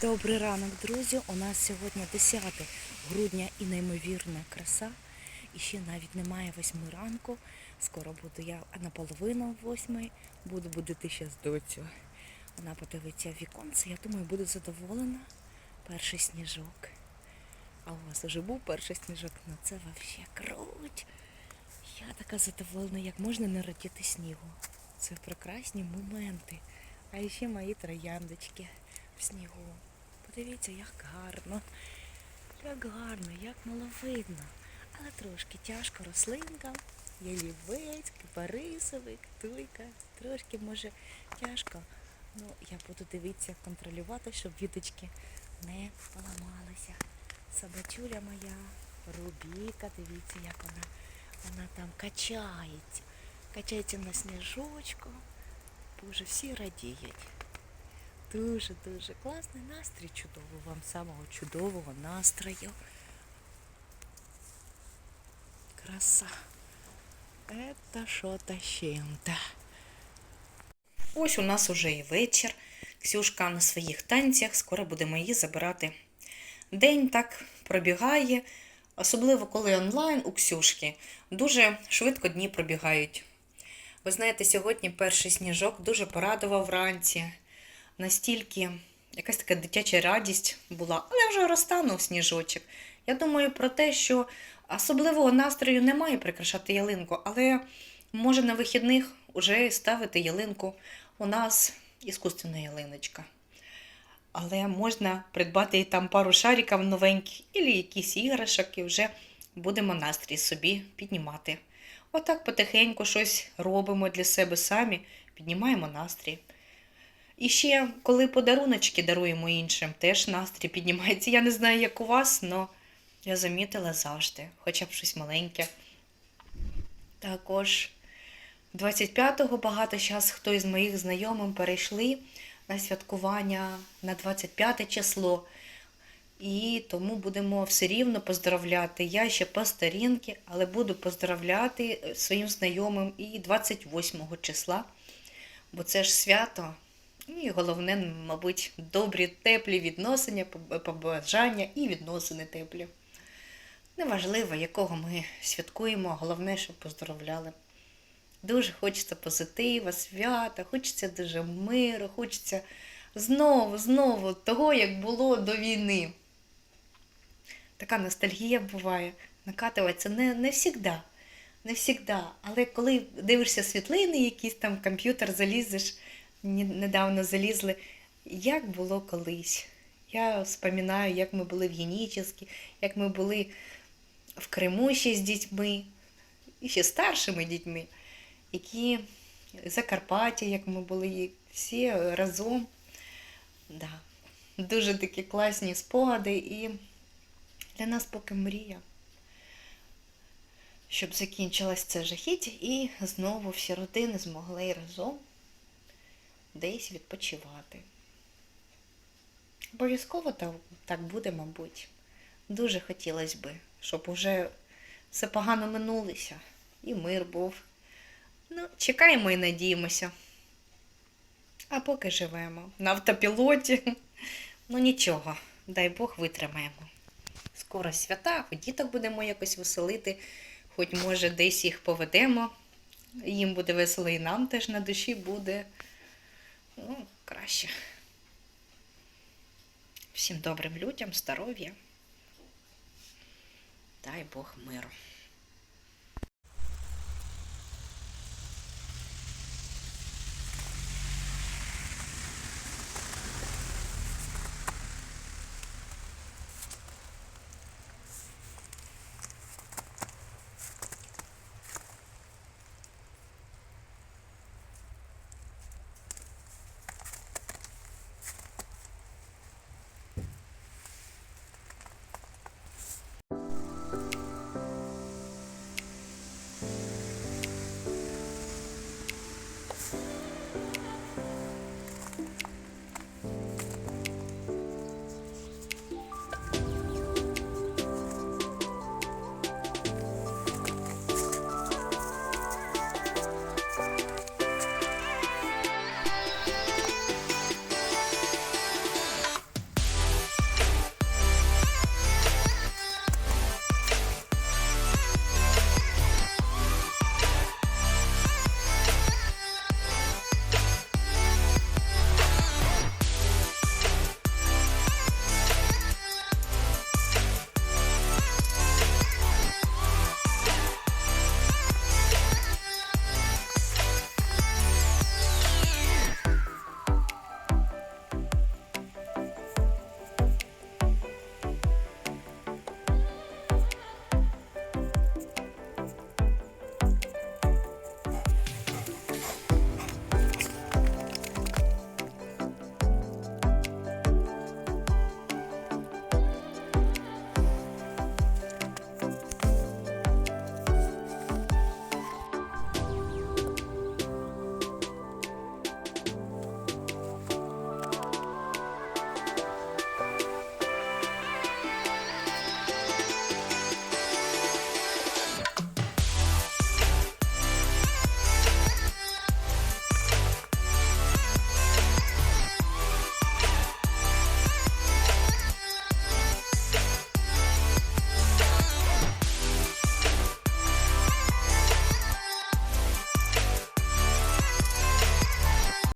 Добрий ранок, друзі. У нас сьогодні 10 грудня і неймовірна краса. І ще навіть немає восьми ранку. Скоро буду я наполовину восьмої, буду будити ще з доцю. Вона подивиться віконце, я думаю, буде задоволена. Перший сніжок. А у вас вже був перший сніжок, ну це взагалі круть. Я така задоволена, як можна не радіти снігу. Це прекрасні моменти. А ще мої трояндочки в снігу. Подивіться, як гарно. Як гарно, як маловидно. Але трошки тяжко рослинкам. Ялівець, кипарисовик, туйка. Трошки може тяжко. Ну, я буду дивитися, контролювати, щоб віточки не поламалися. Собачуля моя, Рубіка, дивіться, як вона, вона там качається. Качається на сніжочку. Боже, всі радіють. Дуже-дуже класний настрій, чудовий вам самого чудового настрою. Краса. Это що-то чим-то. Ось у нас уже і вечір. Ксюшка на своїх танцях, скоро будемо її забирати. День так пробігає, особливо коли онлайн у Ксюшки. Дуже швидко дні пробігають. Ви знаєте, сьогодні перший сніжок дуже порадував вранці. Настільки якась така дитяча радість була, але вже розтанув сніжочок. Я думаю про те, що особливого настрою немає прикрашати ялинку, але може на вихідних вже ставити ялинку. У нас іскусственна ялиночка. Але можна придбати і там пару шариків новеньких, або якісь іграшок, і вже будемо настрій собі піднімати. Отак потихеньку щось робимо для себе самі, піднімаємо настрій. І ще, коли подаруночки даруємо іншим, теж настрій піднімається. Я не знаю, як у вас, але я замітила завжди, хоча б щось маленьке. Також 25-го багато зараз хто із моїх знайомих перейшли на святкування на 25 число. І тому будемо все рівно поздравляти. Я ще по старінки, але буду поздравляти своїм знайомим і 28 числа, бо це ж свято. І головне, мабуть, добрі, теплі відносини, побажання і відносини теплі. Неважливо, якого ми святкуємо, головне, щоб поздравляли. Дуже хочеться позитива, свята, хочеться дуже миру, хочеться знову, знову того, як було до війни. Така ностальгія буває, накатується не, не завжди. Не завжди. Але коли дивишся світлини, якісь там комп'ютер залізеш, недавно залізли, як було колись. Я споминаю, як ми були в Генічеській, як ми були в Криму ще з дітьми, і ще старшими дітьми, які в Закарпатті, як ми були всі разом. Да. Дуже такі класні спогади і для нас поки мрія. Щоб закінчилось це жахіття і знову всі родини змогли разом десь відпочивати. Обов'язково так, буде, мабуть. Дуже хотілося би, щоб уже все погано минулося і мир був. Ну, чекаємо і надіємося. А поки живемо на автопілоті. Ну нічого, дай Бог витримаємо. Скоро свята, діток будемо якось веселити, хоч може десь їх поведемо. Їм буде весело і нам теж на душі буде. Ну, краще. Всім добрим людям, здоров'я. Дай Бог миру.